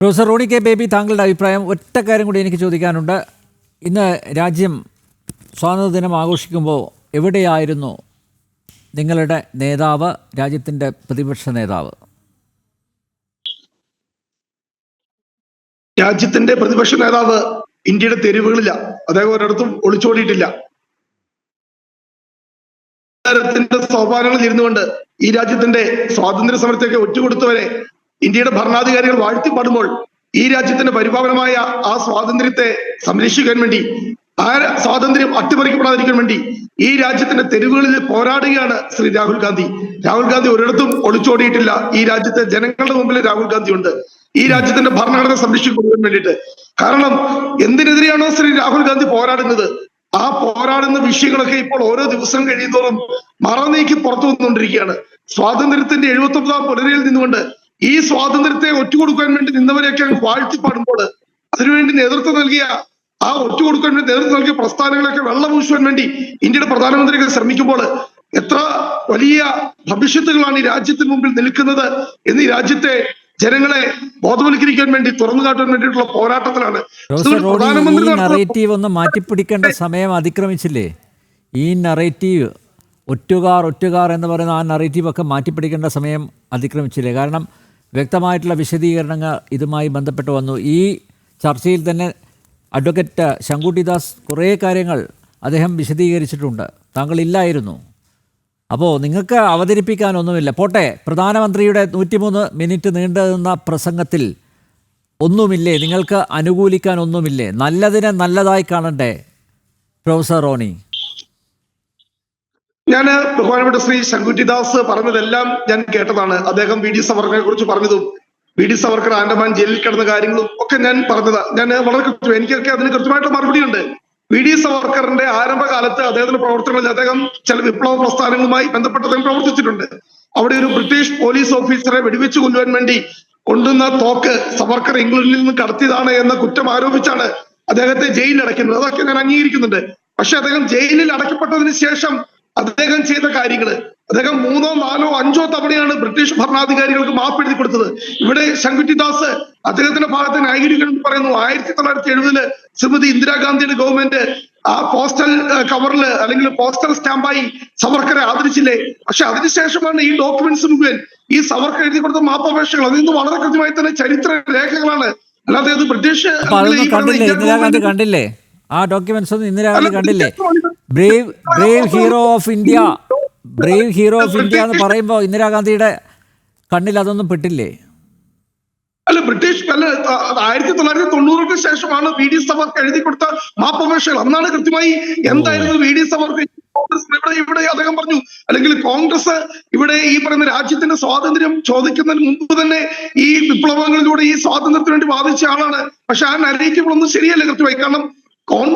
Professor Roni K baby താങ്കളുടെ അഭിപ്രായം ഒറ്റ കാര്യം കൂടി എനിക്ക് ചോദിക്കാനുണ്ട്. ഇന്ന് രാജ്യം സ്വാതന്ത്ര്യദിനം ആഘോഷിക്കുമ്പോൾ എവിടെയായിരുന്നു നിങ്ങളുടെ നേതാവ് രാജ്യത്തിന്റെ പ്രതിപക്ഷ നേതാവ്? രാജ്യത്തിന്റെ പ്രതിപക്ഷ നേതാവ് ഇന്ത്യയുടെ തെരുവുകളില്ല. അദ്ദേഹം ഒരിടത്തും ഒളിച്ചോടിയിട്ടില്ല. സോപാനങ്ങളിൽ ഇരുന്നുകൊണ്ട് ഈ രാജ്യത്തിന്റെ സ്വാതന്ത്ര്യ സമരത്തേക്ക് ഒറ്റുകൊടുത്തവരെ ഇന്ത്യയുടെ ഭരണാധികാരികൾ വാഴ്ത്തിപ്പാടുമ്പോൾ ഈ രാജ്യത്തിന്റെ പരിപാലനമായ ആ സ്വാതന്ത്ര്യത്തെ സംരക്ഷിക്കാൻ വേണ്ടി ആ സ്വാതന്ത്ര്യം അട്ടിമറിക്കപ്പെടാതിരിക്കാൻ വേണ്ടി ഈ രാജ്യത്തിന്റെ തെരുവുകളിൽ പോരാടുകയാണ് ശ്രീ രാഹുൽ ഗാന്ധി. രാഹുൽ ഗാന്ധി ഒരിടത്തും ഒളിച്ചോടിയിട്ടില്ല. ഈ രാജ്യത്തെ ജനങ്ങളുടെ മുമ്പിൽ രാഹുൽ ഗാന്ധി ഉണ്ട്. ഈ രാജ്യത്തിന്റെ ഭരണഘടന സംരക്ഷിക്കുന്നതിന് വേണ്ടിയിട്ട്. കാരണം എന്തിനെതിരെയാണോ ശ്രീ രാഹുൽ ഗാന്ധി പോരാടുന്നത്? ആ പോരാടുന്ന വിഷയങ്ങളൊക്കെ ഇപ്പോൾ ഓരോ ദിവസം കഴിയുന്നതോറും മറനീക്കി പുറത്തു വന്നുകൊണ്ടിരിക്കുകയാണ്. സ്വാതന്ത്ര്യത്തിന്റെ എഴുപത്തി ഒമ്പതാം പുലരയിൽ നിന്നുകൊണ്ട് ഈ സ്വാതന്ത്ര്യത്തെ ഒറ്റുകൊടുക്കാൻ വേണ്ടി നിന്നവരെയൊക്കെ അങ്ങ് വാഴ്ത്തിപ്പാടുമ്പോൾ അതിനുവേണ്ടി നേതൃത്വം നൽകിയ ആ ഒറ്റുകൊടുക്കാൻ വേണ്ടി നേതൃത്വം നൽകിയ പ്രസ്ഥാനങ്ങളൊക്കെ വെള്ളപൂശുവാൻ വേണ്ടി ഇന്ത്യയുടെ പ്രധാനമന്ത്രിയൊക്കെ ശ്രമിക്കുമ്പോൾ എത്ര വലിയ ഭവിഷ്യത്തുകളാണ് ഈ രാജ്യത്തിന് മുമ്പിൽ നിൽക്കുന്നത് എന്ന് ഈ രാജ്യത്തെ ജനങ്ങളെ ബോധവൽക്കരിക്കാൻ വേണ്ടി തുറന്നു കാട്ടാൻ വേണ്ടിയിട്ടുള്ള പോരാട്ടത്തിലാണ്. നറേറ്റീവ് ഒന്ന് മാറ്റിപ്പിടിക്കേണ്ട സമയം അതിക്രമിച്ചില്ലേ? ഈ നറേറ്റീവ് ഒറ്റുകാർ ഒറ്റുകാർ എന്ന് പറയുന്ന ആ നറേറ്റീവ് ഒക്കെ മാറ്റിപ്പിടിക്കേണ്ട സമയം അതിക്രമിച്ചില്ലേ? കാരണം വ്യക്തമായിട്ടുള്ള വിശദീകരണങ്ങൾ ഇതുമായി ബന്ധപ്പെട്ട് വന്നു. ഈ ചർച്ചയിൽ തന്നെ അഡ്വക്കേറ്റ് ശങ്കുട്ടിദാസ് കുറേ കാര്യങ്ങൾ അദ്ദേഹം വിശദീകരിച്ചിട്ടുണ്ട്. താങ്കൾ ഇല്ലായിരുന്നു അപ്പോൾ നിങ്ങൾക്ക് അവതരിപ്പിക്കാനൊന്നുമില്ല. പോട്ടെ പ്രധാനമന്ത്രിയുടെ നൂറ്റിമൂന്ന് മിനിറ്റ് നീണ്ടു നിന്ന പ്രസംഗത്തിൽ ഒന്നുമില്ലേ? നിങ്ങൾക്ക് അനുകൂലിക്കാനൊന്നുമില്ലേ? നല്ലതിനെ നല്ലതായി കാണണ്ടേ? Professor Ronnie. ഞാൻ ബഹുമാനപ്പെട്ട ശ്രീ ശങ്കുറ്റിദാസ് പറഞ്ഞതെല്ലാം ഞാൻ കേട്ടതാണ്. അദ്ദേഹം വി ഡി സവർക്കറെ കുറിച്ച് പറഞ്ഞതും വി ഡി സവർക്കർ ആൻഡമാൻ ജയിലിൽ കിടന്ന കാര്യങ്ങളും ഒക്കെ ഞാൻ പറഞ്ഞതാ. ഞാൻ വളരെ കൃത്യം എനിക്കൊക്കെ അതിന് കൃത്യമായിട്ട് മറുപടിയുണ്ട്. വി ഡി സവർക്കറിന്റെ ആരംഭകാലത്ത് അദ്ദേഹത്തിന്റെ പ്രവർത്തനങ്ങളിൽ അദ്ദേഹം ചില വിപ്ലവ പ്രസ്ഥാനങ്ങളുമായി ബന്ധപ്പെട്ട് അദ്ദേഹം പ്രവർത്തിച്ചിട്ടുണ്ട്. അവിടെ ഒരു ബ്രിട്ടീഷ് പോലീസ് ഓഫീസറെ വെടിവെച്ച് കൊല്ലുവാൻ വേണ്ടി കൊണ്ടുവന്ന തോക്ക് സവർക്കർ ഇംഗ്ലണ്ടിൽ നിന്ന് കടത്തിയതാണ് എന്ന കുറ്റം ആരോപിച്ചാണ് അദ്ദേഹത്തെ ജയിലിൽ അടയ്ക്കുന്നത്. അതൊക്കെ ഞാൻ അംഗീകരിക്കുന്നുണ്ട്. പക്ഷെ അദ്ദേഹം ജയിലിൽ അടയ്ക്കപ്പെട്ടതിന് ശേഷം അദ്ദേഹം ചെയ്ത കാര്യങ്ങൾ അദ്ദേഹം മൂന്നോ നാലോ അഞ്ചോ തവണയാണ് ബ്രിട്ടീഷ് ഭരണാധികാരികൾക്ക് മാപ്പ് എഴുതി കൊടുത്തത്. ഇവിടെ ശങ്കുറ്റിദാസ് അദ്ദേഹത്തിന്റെ ഭാഗത്ത് ന്യായീകരിക്കണം എന്ന് പറയുന്നു. ആയിരത്തി തൊള്ളായിരത്തി എഴുപതിൽ ശ്രീമതി ഇന്ദിരാഗാന്ധിയുടെ ഗവൺമെന്റ് ആ പോസ്റ്റൽ കവറിൽ അല്ലെങ്കിൽ പോസ്റ്റൽ സ്റ്റാമ്പായി സവർക്കറെ ആദരിച്ചില്ലേ? പക്ഷെ അതിനുശേഷമാണ് ഈ ഡോക്യുമെന്റ്സ് മുഴുവൻ ഈ സവർക്കർ എഴുതി കൊടുത്ത മാപ്പപേക്ഷകൾ അതിൽ നിന്ന് വളരെ കൃത്യമായി തന്നെ ചരിത്ര രേഖകളാണ്. അല്ലാതെ അത് ബ്രിട്ടീഷ് കണ്ടില്ലേ? ആ ഡോക്യുമെന്റ്സ് ഒന്നും ഇന്ദിരാഗാന്ധി കണ്ടില്ലേ? Brave brave hero of India brave hero of India എന്ന് പറയുമ്പോൾ ഇന്ദിരാഗാന്ധിയുടെ കണ്ണിൽ അതൊന്നും പെട്ടില്ലേ? അല്ല ബ്രിട്ടീഷ് അല്ല ആയിരത്തി തൊള്ളായിരത്തി തൊണ്ണൂറുകൾക്ക് ശേഷമാണ് വി ഡി സവർക്ക് എഴുതി കൊടുത്ത മാപ്പമേഷകൾ. അന്നാണ് കൃത്യമായി എന്തായിരുന്നു വി ഡി സവർക്ക് കോൺഗ്രസ് ഇവിടെ ഇവിടെ അദ്ദേഹം പറഞ്ഞു. അല്ലെങ്കിൽ കോൺഗ്രസ് ഇവിടെ ഈ പറയുന്ന രാജ്യത്തിന്റെ സ്വാതന്ത്ര്യം ചോദിക്കുന്നതിന് മുമ്പ് തന്നെ ഈ വിപ്ലവങ്ങളിലൂടെ ഈ സ്വാതന്ത്ര്യത്തിന് വേണ്ടി വാദിച്ച ആളാണ്. പക്ഷെ ആ നരേറ്റീവുകളൊന്നും ശരിയല്ല കൃത്യമായി. കാരണം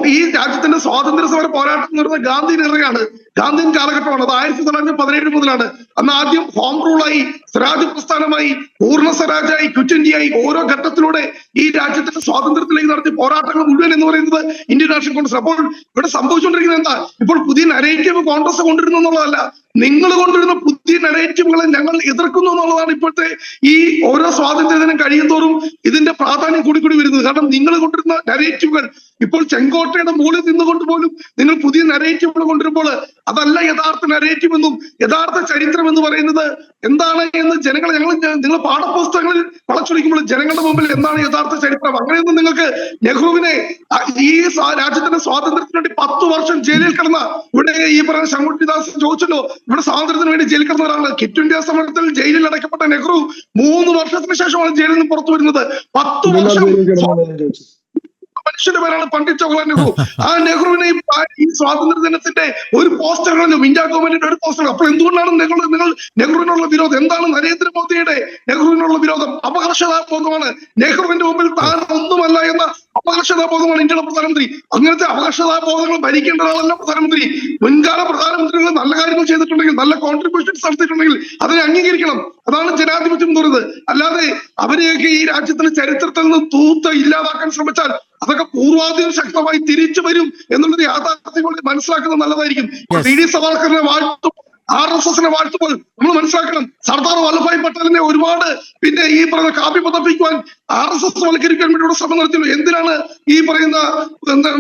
ഈ രാജ്യത്തിന്റെ സ്വാതന്ത്ര്യ സമര പോരാട്ടം പറയുന്നത് ഗാന്ധി നിറയാണ് ഗാന്ധിയൻ കാലഘട്ടമാണ്. അത് ആയിരത്തി തൊള്ളായിരത്തി പതിനേഴ് മുതലാണ്. അന്ന് ആദ്യം ഹോം റൂളായി സ്വരാജ് പ്രസ്ഥാനമായി പൂർണ സ്വരാജായി ക്വിറ്റ് ഇന്ത്യയായി ഓരോ ഘട്ടത്തിലൂടെ ഈ രാജ്യത്തിന്റെ സ്വാതന്ത്ര്യത്തിലേക്ക് നടത്തിയ പോരാട്ടങ്ങൾ മുഴുവൻ എന്ന് പറയുന്നത് ഇന്ത്യൻ നാഷണൽ കോൺഗ്രസ്. അപ്പോൾ ഇവിടെ സംഭവിച്ചുകൊണ്ടിരിക്കുന്നത് എന്താ? ഇപ്പോൾ പുതിയ നരേറ്റീവ് കോൺഗ്രസ് കൊണ്ടുവരുന്നു എന്നുള്ളതല്ല. നിങ്ങൾ കൊണ്ടുവരുന്ന പുതിയ നരേറ്റീവുകളെ ഞങ്ങൾ എതിർക്കുന്നു എന്നുള്ളതാണ് ഇപ്പോഴത്തെ ഈ ഓരോ സ്വാതന്ത്ര്യ ദിനം കഴിയുന്തോറും ഇതിന്റെ പ്രാധാന്യം കൂടി കൂടി വരുന്നത്. കാരണം നിങ്ങൾ കൊണ്ടുവരുന്ന നരേറ്റീവുകൾ ഇപ്പോൾ ചെങ്കോട്ടയുടെ മുകളിൽ നിന്നുകൊണ്ട് പോലും നിങ്ങൾ പുതിയ നരേറ്റീവുകൾ കൊണ്ടുവരുമ്പോൾ അതല്ല യഥാർത്ഥ നരേറ്റീവ് എന്നും യഥാർത്ഥ ചരിത്രം എന്ന് പറയുന്നത് എന്താണ് എന്ന് ജനങ്ങളെ ഞങ്ങൾ നിങ്ങൾ പാഠപുസ്തകങ്ങളിൽ വളച്ചൊടിക്കുമ്പോൾ ജനങ്ങളുടെ മുമ്പിൽ എന്താണ് യഥാർത്ഥ ചരിത്രം? അങ്ങനെയൊന്നും നിങ്ങൾക്ക് നെഹ്റുവിനെ ഈ രാജ്യത്തിന്റെ സ്വാതന്ത്ര്യത്തിന് വേണ്ടി പത്ത് വർഷം ജയിലിൽ കിടന്ന ഇവിടെ ഈ പറഞ്ഞ ശങ്കുട്ടിദാസ് ചോദിച്ചല്ലോ ഇവിടെ സ്വാതന്ത്ര്യത്തിന് വേണ്ടി ജയിലിൽ കിടന്ന ഒരാളാണ് ക്വിറ്റ് ഇന്ത്യ സമരത്തിൽ ജയിലിൽ അടയ്ക്കപ്പെട്ട നെഹ്റു മൂന്ന് വർഷത്തിന് ശേഷമാണ് ജയിലിൽ നിന്ന് പുറത്തു വരുന്നത്. പത്ത് വർഷം മനുഷ്യന്റെ പേരാണ് പണ്ഡിറ്റ് ജവഹർലാൽ നെഹ്റു. ആ നെഹ്റുവിനെ ഈ സ്വാതന്ത്ര്യ ദിനത്തിന്റെ ഒരു പോസ്റ്റർ കളഞ്ഞു. ഇന്ത്യ ഗവൺമെന്റിന്റെ ഒരു പോസ്റ്റർ. അപ്പോൾ എന്തുകൊണ്ടാണ് നിങ്ങൾ നിങ്ങൾ നെഹ്റുവിനുള്ള വിരോധം? എന്താണ് നരേന്ദ്രമോദിയുടെ നെഹ്റുവിനുള്ള വിരോധം? അപകർഷതാബോധമാണ്. നെഹ്റുവിന്റെ മുമ്പിൽ താൻ ഒന്നുമല്ല എന്ന അപകർഷതാബോധമാണ് ഇന്ത്യയുടെ പ്രധാനമന്ത്രി. അങ്ങനത്തെ അപകർഷതാബോധങ്ങൾ ഭരിക്കേണ്ട ആളല്ല പ്രധാനമന്ത്രി. മുൻകാല പ്രധാനമന്ത്രികൾ നല്ല കാര്യങ്ങൾ ചെയ്തിട്ടുണ്ടെങ്കിൽ നല്ല കോൺട്രിബ്യൂഷൻസ് നടത്തിയിട്ടുണ്ടെങ്കിൽ അതിനെ അംഗീകരിക്കണം. അതാണ് ജനാധിപത്യം എന്ന് പറയുന്നത്. അല്ലാതെ അവരെയൊക്കെ ഈ രാജ്യത്തിന്റെ ചരിത്രത്തിൽ നിന്ന് തൂത്ത് ഇല്ലാതാക്കാൻ ശ്രമിച്ചാൽ അതൊക്കെ പൂർവാധികം ശക്തമായി തിരിച്ചു വരും എന്നുള്ളത് യാഥാർത്ഥ്യം കൊണ്ട് മനസ്സിലാക്കുന്നത് നല്ലതായിരിക്കും. പി ഡി സവാൾക്കറിനെ വാഴ്ത്തും ആർ എസ് എസിനെ വാഴ്ത്തുമ്പോൾ നമ്മൾ മനസ്സിലാക്കണം. സർദാർ വല്ലഭായ് പട്ടേലിനെ ഒരുപാട് പിന്നെ ഈ പറയുന്ന കാപ്പി പതപ്പിക്കുവാൻ ആർ എസ് എസ് വൽക്കരിക്കാൻ വേണ്ടിയുള്ള ശ്രമം നടത്തിയുള്ളൂ എന്തിനാണ് ഈ പറയുന്ന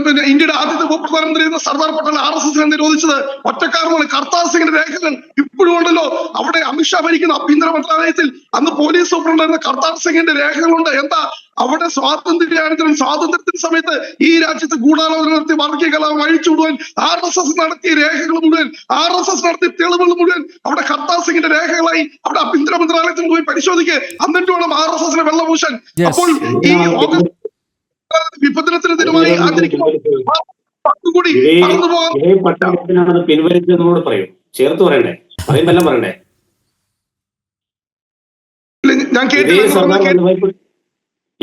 പിന്നെ ഇന്ത്യയുടെ ആദ്യത്തെ ഉപപ്രധാനമന്ത്രി എന്ന സർദാർ പട്ടേൽ ആർ എസ് എസിനെ നിരോധിച്ചത്? ഒറ്റക്കാരമാണ് കർത്താർ സിംഗിന്റെ രേഖകൾ ഇപ്പോഴും ഉണ്ടല്ലോ. അവിടെ അമിത്ഷാ ഭരിക്കുന്ന ആഭ്യന്തര മന്ത്രാലയത്തിൽ അന്ന് പോലീസ് സൂപ്രണ്ടായിരുന്ന കർത്താർ സിംഗിന്റെ രേഖകളുണ്ട്. എന്താ? അവിടെ സ്വാതന്ത്ര്യാനന്തരം സ്വാതന്ത്ര്യത്തിന് സമയത്ത് ഈ രാജ്യത്ത് ഗൂഢാലോചന നടത്തി വർഗീയ കലാപം അഴിച്ചുവിടുവാൻ ആർ എസ് എസ് നടത്തിയ രേഖകൾ മുഴുവൻ ആർ എസ് എസ് നടത്തിയ തെളിവുകൾ മുഴുവൻ അവിടെ കർത്താർ സിംഗിന്റെ രേഖകളായി അവിടെ ആഭ്യന്തര മന്ത്രാലയത്തിൽ പോയി പരിശോധിക്കുക എന്നിട്ട് വേണം ആർ എസ് എസിനെ വെള്ളപൂശാൻ Yes. അപ്പോൾ ഈ വിഭജനത്തിന് ദിനമായി ആചരിക്കുമ്പോൾ പോകാൻ പട്ടാളത്തിനാണ് അത് പറയും. ചേർത്ത് പറയണ്ടേ? പറയുമ്പെല്ലാം പറയണ്ടേ? ഞാൻ കേട്ടു കേട്ടില്ല.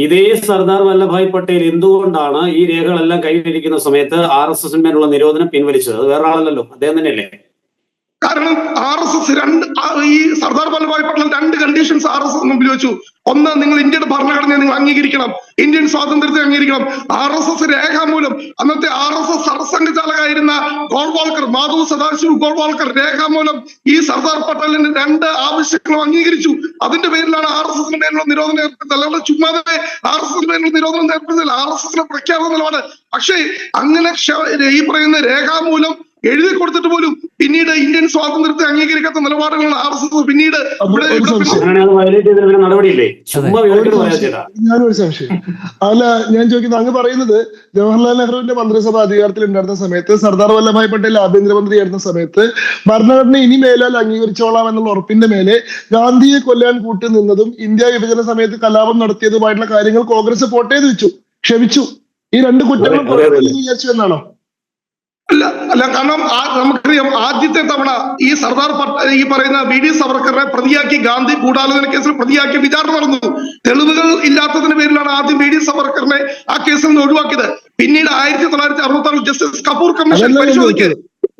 ഇതേ സർദാർ വല്ലഭായ് പട്ടേൽ എന്തുകൊണ്ടാണ് ഈ രേഖകളെല്ലാം കയ്യിലിരിക്കുന്ന സമയത്ത് ആർ എസ് എസിന്മേലുള്ള നിരോധനം പിൻവലിച്ചത്? അത് വേറെ ആളല്ലല്ലോ അദ്ദേഹം തന്നെയല്ലേ? കാരണം ആർ എസ് എസ് രണ്ട് ഈ സർദാർ വല്ലഭായ് പട്ടേൽ രണ്ട് കണ്ടീഷൻസ് ആർ എസ് എസ് മുമ്പിൽ വെച്ചു. ഒന്ന് നിങ്ങൾ ഇന്ത്യയുടെ ഭരണഘടനയെ നിങ്ങൾ അംഗീകരിക്കണം. ഇന്ത്യൻ സ്വാതന്ത്ര്യത്തെ അംഗീകരിക്കണം. ആർ എസ് എസ് രേഖാമൂലം അന്നത്തെ ആർ എസ് എസ് സർസംഘചാലകായിരുന്ന ഗോൾവാൾക്കർ മാധവ് സദാശിവ് ഗോൾവാൾക്കർ രേഖാമൂലം ഈ സർദാർ പട്ടേലിന്റെ രണ്ട് ആവശ്യങ്ങളും അംഗീകരിച്ചു. അതിന്റെ പേരിലാണ് ആർ എസ് എസിന് മേലുള്ള നിരോധനം ഏർപ്പെടുത്തത് അല്ലാതെ ചുമ്മാതെ ആർ എസ് എസിന് മേലുള്ള നിരോധനം ഏർപ്പെടുത്തില്ല ആർ എസ് എസിന്റെ പ്രഖ്യാപന നിലപാട് പക്ഷേ അങ്ങനെ ഈ പറയുന്ന രേഖാമൂലം എഴുതി കൊടുത്തിട്ട് പോലും പിന്നീട് ഇന്ത്യൻ സ്വാതന്ത്ര്യത്തെ അംഗീകരിക്കാത്ത നിലപാടുകളാണ് ആർ എസ് എസ് പിന്നീട് ഞാനൊരു സംശയം. അല്ല ഞാൻ ചോദിക്കുന്നത് അങ്ങ് പറയുന്നത് ജവഹർലാൽ നെഹ്റുവിന്റെ മന്ത്രിസഭ അധികാരത്തിൽ ഉണ്ടായിരുന്ന സമയത്ത് സർദാർ വല്ലഭായ് പട്ടേൽ ആഭ്യന്തരമന്ത്രിയായിരുന്ന സമയത്ത് ഭരണഘടന ഇനി മേലാൽ അംഗീകരിച്ചോളാം എന്നുള്ള ഉറപ്പിന്റെ മേലെ ഗാന്ധിയെ കൊല്ലാൻ കൂട്ടി നിന്നതും ഇന്ത്യ വിഭജന സമയത്ത് കലാപം നടത്തിയതുമായിട്ടുള്ള കാര്യങ്ങൾ കോൺഗ്രസ് പോട്ടേത് വെച്ചു ക്ഷമിച്ചു. ഈ രണ്ട് അതെ. വിചാരിച്ചു എന്നാണോ? അല്ല അല്ല കാരണം ആ- നമുക്കറിയാം ആദ്യത്തെ തവണ ഈ സർദാർ ഈ പറയുന്ന വി ഡി സവർക്കറെ പ്രതിയാക്കി ഗാന്ധി ഗൂഢാലോചന കേസിൽ പ്രതിയാക്കി വിചാരണ നടന്നു. തെളിവുകൾ ഇല്ലാത്തതിന്റെ പേരിലാണ് ആദ്യം വി ഡി സവർക്കറിനെ ആ കേസിൽ നിന്ന് ഒഴിവാക്കിയത്. പിന്നീട് ആയിരത്തി തൊള്ളായിരത്തി അറുപത്തി ആറിൽ ജസ്റ്റിസ് കപൂർ കമ്മീഷൻ ചോദിച്ചത്.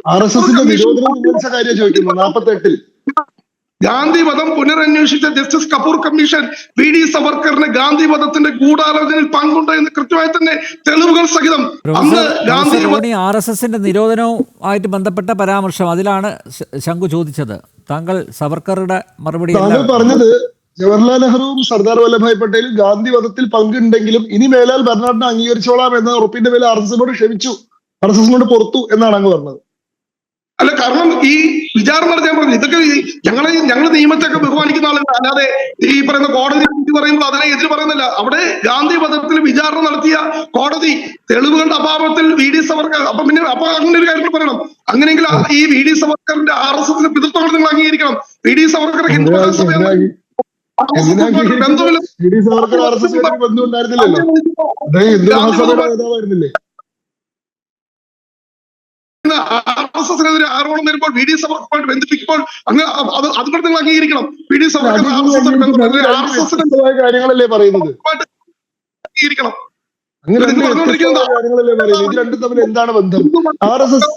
ആർ എസ് എസിന്റെ നിരോധനം കാര്യം ചോദിക്കുന്നു. നാൽപ്പത്തി എട്ടിൽ ഗാന്ധി വധം പുനരന്വേഷിച്ച justice Kapoor commission V D സവർക്കറിന് Gandhi വധത്തിന്റെ ഗൂഢാലോചനയിൽ പങ്കുണ്ട് എന്ന് കൃത്യമായി തന്നെ തെളിവുകൾ സഹിതം. അന്ന് ഗാന്ധി ആർ എസ് എസിന്റെ നിരോധനവും ആയിട്ട് ബന്ധപ്പെട്ട പരാമർശം. അതിലാണ് ശംഖു ശങ്കു ചോദിച്ചത്. താങ്കൾ സവർക്കറുടെ മറുപടി താങ്കൾ പറഞ്ഞത് ജവഹർലാൽ നെഹ്റുവും സർദാർ വല്ലഭായ് പട്ടേലും ഗാന്ധി വധത്തിൽ പങ്കുണ്ടെങ്കിലും ഇനി മേലാൽ ഭരണഘടന അംഗീകരിച്ചോളാം എന്ന ഉറപ്പിന്റെ മേലെ ആർ എസ് എസിനോട് ക്ഷമിച്ചു. ആർ എസ് എസിനോട് പുറത്തു എന്നാണ് അങ്ങ് പറഞ്ഞത്. അല്ല കാരണം ഈ വിചാരം നടത്താൻ പറഞ്ഞു ഇതൊക്കെ ഞങ്ങളെ ഞങ്ങളെ ഞങ്ങൾ നിയമത്തൊക്കെ ബഹുമാനിക്കുന്ന ആളുകൾ അല്ലാതെ ഈ പറയുന്ന കോടതി പറയുമ്പോൾ അതിനെ എതിര് പറയുന്നില്ല. അവിടെ ഗാന്ധി വധത്തിൽ വിചാരണ നടത്തിയ കോടതി തെളിവുകളുടെ അഭാവത്തിൽ വി ഡി സവർക്കർ അപ്പൊ പിന്നെ അപ്പൊ അങ്ങനെ ഒരു കാര്യം പറയണം. അങ്ങനെയെങ്കിൽ ഈ വി ഡി സവർക്കറിന്റെ ആർ എസ് എസിന്റെ പിതൃത്വങ്ങൾ നിങ്ങൾ അംഗീകരിക്കണം. വി ഡി സവർക്കർ ഹിന്ദു ബന്ധമില്ല E D Savarkar R S എസുമായിട്ട് ബന്ധം ഉണ്ടായിരുന്നില്ലല്ലോ അദ്ദേഹം ഹിന്ദു മഹാസഭയുടെ നേതാവായിരുന്നില്ലേ ആർ എസ് എസിനെതിരെ ആരോപണം വരുമ്പോൾ വി ഡി ബന്ധിപ്പിക്കുമ്പോൾ അങ്ങ് അത് അതുകൊണ്ട് നിങ്ങൾ അംഗീകരിക്കണം V D Savarkar R S എസിന് ആർ എസ് എസിന് കാര്യങ്ങളല്ലേ പറയുന്നത് അംഗീകരിക്കണം എന്താണ് ബന്ധം R S S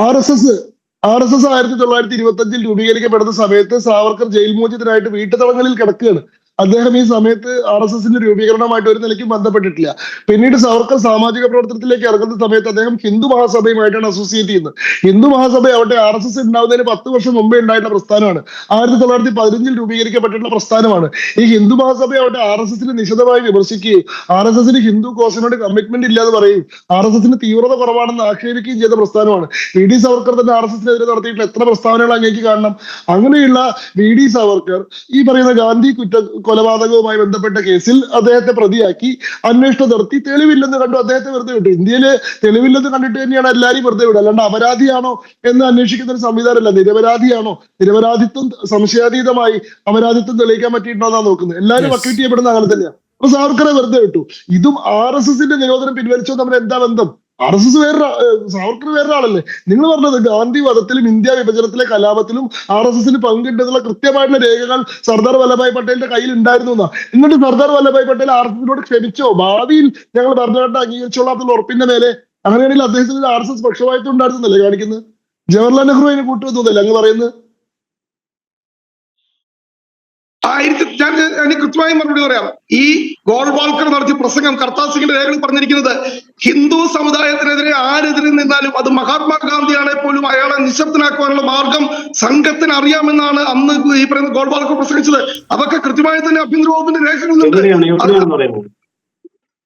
R S S R S S ആയിരത്തി തൊള്ളായിരത്തി ഇരുപത്തി അഞ്ചിൽ രൂപീകരിക്കപ്പെടുന്ന സമയത്ത് സാവർക്കർ ജയിൽ മോചിതനായിട്ട് വീട്ടുതടങ്കലിൽ കിടക്കുകയാണ് അദ്ദേഹം ഈ സമയത്ത് ആർ എസ് എസിന്റെ രൂപീകരണമായിട്ട് ഒരു നിലയ്ക്കും ബന്ധപ്പെട്ടിട്ടില്ല. പിന്നീട് സവർക്കർ സാമാജിക പ്രവർത്തനത്തിലേക്ക് ഇറങ്ങുന്ന സമയത്ത് അദ്ദേഹം ഹിന്ദു മഹാസഭയുമായിട്ടാണ് അസോസിയേറ്റ് ചെയ്യുന്നത്. ഹിന്ദു മഹാസഭ അവിടെ ആർ എസ് എസ് ഉണ്ടാവുന്നതിന് പത്ത് വർഷം മുമ്പേ ഉണ്ടായിട്ടുള്ള പ്രസ്ഥാനമാണ്. ആയിരത്തി തൊള്ളായിരത്തി പതിനഞ്ചിൽ രൂപീകരിക്കപ്പെട്ടിട്ടുള്ള പ്രസ്ഥാനമാണ്. ഈ ഹിന്ദു മഹാസഭ അവിടെ ആർ എസ് എസിനെ നിശിതമായി വിമർശിക്കുകയും ആർ എസ് എസിന് ഹിന്ദു കോസിനോട് കമ്മിറ്റ്മെന്റ് ഇല്ലാതെ പറയുകയും ആർ എസ് എസിന് തീവ്രത കുറവാണെന്ന് ആക്ഷേപിക്കുകയും ചെയ്ത പ്രസ്ഥാനമാണ്. വി ഡി സവർക്കർ തന്നെ ആർ എസ് എസിനെതിരെ നടത്തിയിട്ടുള്ള എത്ര പ്രസ്താവനകൾ അങ്ങേക്ക് കാണണം? അങ്ങനെയുള്ള വി ഡി സവർക്കർ ഈ പറയുന്ന ഗാന്ധി കുറ്റ കൊലപാതകവുമായി ബന്ധപ്പെട്ട കേസിൽ അദ്ദേഹത്തെ പ്രതിയാക്കി അന്വേഷണം നടത്തി. തെളിവില്ലെന്ന് കണ്ടു അദ്ദേഹത്തെ വെറുതെ വിട്ടു. ഇന്ത്യയിൽ തെളിവില്ലെന്ന് കണ്ടിട്ട് തന്നെയാണ് എല്ലാവരും വെറുതെ വിടുക. അല്ലാണ്ട് അപരാധിയാണോ എന്ന് അന്വേഷിക്കുന്ന ഒരു സംവിധാനമല്ല. നിരപരാധിയാണോ? നിരപരാധിത്വം സംശയാതീതമായി അപരാധിത്വം തെളിയിക്കാൻ പറ്റിയിട്ടുണ്ടോ എന്നാണ് നോക്കുന്നത്. എല്ലാവരും. അക്യൂട്ട് ചെയ്യപ്പെടുന്ന അങ്ങനെ തന്നെയാണ് അപ്പൊ സാവർക്കറെ വെറുതെ വിട്ടു. ഇതും ആർ എസ് എസിന്റെ നിരോധനം പിൻവലിച്ചോ തമ്മിൽ എന്താ ബന്ധം? ആർ എസ് എസ് വേറെ സാവർക്കർ വേറെ ആളല്ലേ നിങ്ങൾ പറഞ്ഞത് ഗാന്ധി വധത്തിലും ഇന്ത്യ വിഭജനത്തിലെ കലാപത്തിലും ആർ എസ് എസിന് പങ്കുണ്ടെന്നുള്ള കൃത്യമായിട്ടുള്ള രേഖകൾ സർദാർ വല്ലഭായ് പട്ടേലിന്റെ കയ്യിൽ ഉണ്ടായിരുന്നു എന്നാ. എന്നിട്ട് സർദാർ വല്ലഭായ് പട്ടേൽ ആർ എസ് എസിനോട് ക്ഷമിച്ചോ? ഭാവിയിൽ ഞങ്ങൾ ഭരണഘടന അംഗീകരിച്ചോളാത്തുള്ള ഉറപ്പിന്റെ മേലെ അങ്ങനെയാണെങ്കിൽ അദ്ദേഹത്തിന് ആർ എസ് എസ് പക്ഷപാതിത്വം ഉണ്ടായിരുന്നല്ലേ കാണിക്കുന്നത്? ജവഹർലാൽ നെഹ്റു അതിന് കൂട്ടുവെന്നല്ലേ അങ്ങ് പറയുന്നത്? ആയിരത്തി ഞാൻ എനിക്ക് കൃത്യമായി മറുപടി പറയാം. ഈ ഗോൾവാൾക്കർ നടത്തിയ പ്രസംഗം കർത്താസിംഗിന്റെ രേഖകൾ പറഞ്ഞിരിക്കുന്നത് ഹിന്ദു സമുദായത്തിനെതിരെ ആരെതിരെ നിന്നാലും അത് മഹാത്മാഗാന്ധിയാണെ പോലും അയാളെ നിശബ്ദനാക്കുവാനുള്ള മാർഗം സംഘത്തിന് അറിയാമെന്നാണ് അന്ന് ഈ പറയുന്ന ഗോൾവാൾക്കർ പ്രസംഗിച്ചത്. അതൊക്കെ കൃത്യമായി തന്നെ ആഭ്യന്തര വകുപ്പിന്റെ രേഖകളുണ്ട് എവിടെയാണ് അത് എവിടെയാണെന്ന് പറയുന്നത്?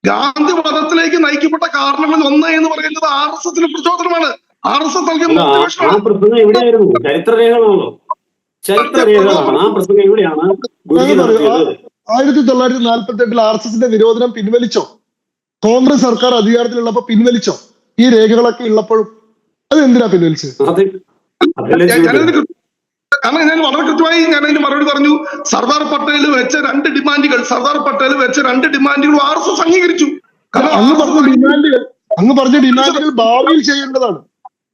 ഗാന്ധി മതത്തിലേക്ക് നയിക്കപ്പെട്ട കാരണങ്ങളിൽ ഒന്ന് എന്ന് പറയുന്നത് ആർ എസ് എസിന് പ്രചോദനമാണ്. ആർ എസ് എസ് നൽകിയ അല്ല, ആ പ്രസംഗം എവിടെയാണ് ആയിരത്തി തൊള്ളായിരത്തി നാൽപ്പത്തി എട്ടിൽ ആർ എസ് എസിന്റെ നിരോധനം പിൻവലിച്ചോ? കോൺഗ്രസ് സർക്കാർ അധികാരത്തിലുള്ളപ്പോ പിൻവലിച്ചോ? ഈ രേഖകളൊക്കെ ഉള്ളപ്പോഴും അത് എന്തിനാ പിൻവലിച്ചത് കാരണം ഞാൻ വളരെ കൃത്യമായി ഞാൻ അതിന് മറുപടി പറഞ്ഞു. സർദാർ പട്ടേൽ വെച്ച രണ്ട് ഡിമാൻഡുകൾ സർദാർ പട്ടേൽ വെച്ച രണ്ട് ഡിമാൻഡുകളും ആർ എസ് എസ് അംഗീകരിച്ചു. കാരണം അങ്ങ് പറഞ്ഞ ഡിമാൻഡുകൾ അങ്ങ് പറഞ്ഞ ഡിമാൻഡുകൾ ഭാവിയിൽ ചെയ്യേണ്ടതാണ്.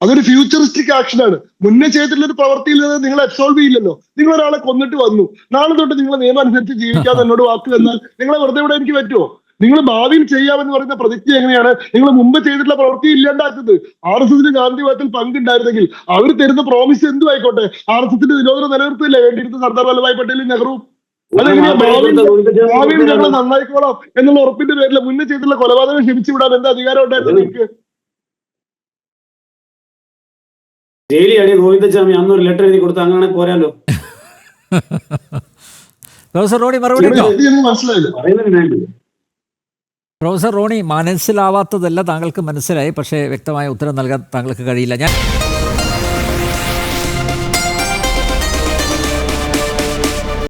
അതൊരു ഫ്യൂച്ചറിസ്റ്റിക് ആണ് മുന്നേ ചെയ്തിട്ടുള്ള ഒരു പ്രവൃത്തിയിൽ നിന്ന് നിങ്ങൾ അബ്സോൾവ് ചെയ്യില്ലല്ലോ നിങ്ങൾ ഒരാളെ കൊന്നിട്ട് വന്നു നാളെ തൊട്ട് നിങ്ങൾ നിയമം അനുസരിച്ച് ജീവിക്കാതെ എന്നോട് വാക്ക് തന്നാൽ നിങ്ങളെ വെറുതെ ഇവിടെ എനിക്ക് പറ്റുമോ നിങ്ങൾ ഭാവിയിൽ ചെയ്യാമെന്ന് പറയുന്ന പ്രതിജ്ഞ എങ്ങനെയാണ് നിങ്ങൾ മുമ്പ് ചെയ്തിട്ടുള്ള പ്രവൃത്തി ഇല്ലാണ്ടാക്കുന്നത് ആർ എസ് എസിന് ഗാന്ധിവാദത്തിൽ പങ്കുണ്ടായിരുന്നെങ്കിൽ അവർ തരുന്ന പ്രോമിസ് എന്തു ആയിക്കോട്ടെ ആർ എസ് എസിന്റെ നിരോധനം നിലനിർത്തില്ല വേണ്ടിയിരുന്ന സർദാർ വല്ലഭായ് പട്ടേലും നെഹ്റുവും അതെങ്ങനെയാ ഭാവിയിൽ ഭാവിയിൽ ഞങ്ങൾ നന്നായിക്കോളാം എന്നുള്ള ഉറപ്പിന്റെ പേരിൽ മുന്നേ ചെയ്തിട്ടുള്ള കൊലപാതകം ക്ഷമിച്ചു വിടാൻ എന്താ അധികാരം ഉണ്ടായിരുന്നു നിങ്ങൾക്ക് ജയിലി അടി ഗോവിന്ദസ്വാമി അന്നൊരു ലെറ്റർ എഴുതി കൊടുത്ത അങ്ങനെ പോരാലോ. പ്രൊഫസർ റോണി മറുപടി പ്രൊഫസർ റോണി മനസ്സിലാവാത്തതല്ല താങ്കൾക്ക് മനസ്സിലായി പക്ഷേ വ്യക്തമായ ഉത്തരം നൽകാൻ താങ്കൾക്ക് കഴിയില്ല. ഞാൻ